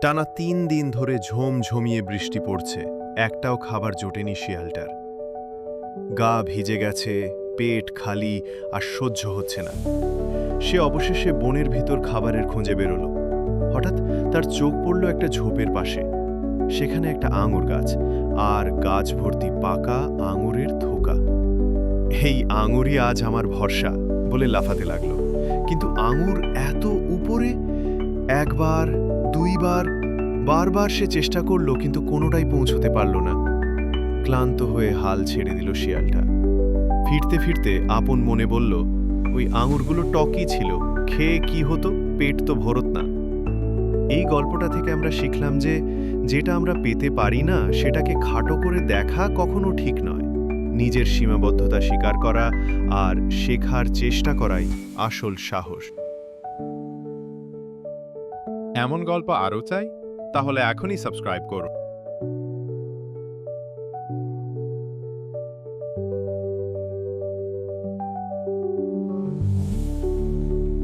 টানা তিন দিন ধরে ঝোমঝমিয়ে বৃষ্টি পড়ছে। একটাও খাবার জোটেনি শিয়ালটার গা ভিজে গেছে, পেট খালি আর সহ্য হচ্ছে না। সে অবশেষে বনের ভিতর খাবারের খোঁজে বেরোলো। হঠাৎ তার চোখ পড়ল একটা ঝোপের পাশে। সেখানে একটা আঙুর গাছ, আর গাছ ভর্তি পাকা আঙুরের থোকা। এই আঙুরই আজ আমার ভরসা বলে লাফাতে লাগল। কিন্তু আঙুর এত উপরে, একবার, দুইবার বারবার সে চেষ্টা করল, কিন্তু কোনোটাই পৌঁছতে পারল না। ক্লান্ত হয়ে হাল ছেড়ে দিল শিয়ালটা। ফিরতে ফিরতে আপন মনে বলল, ওই আঙুরগুলো টকই ছিল, খেয়ে কি হতো? পেট তো ভরত না। এই গল্পটা থেকে আমরা শিখলাম যে, যেটা আমরা পেতে পারি না, সেটাকে খাটো করে দেখা কখনো ঠিক নয়। নিজের সীমাবদ্ধতা স্বীকার করা আর শেখার চেষ্টা করাই আসল সাহস। এমন গল্প আরও চাই? তাহলে এখনই সাবস্ক্রাইব করুন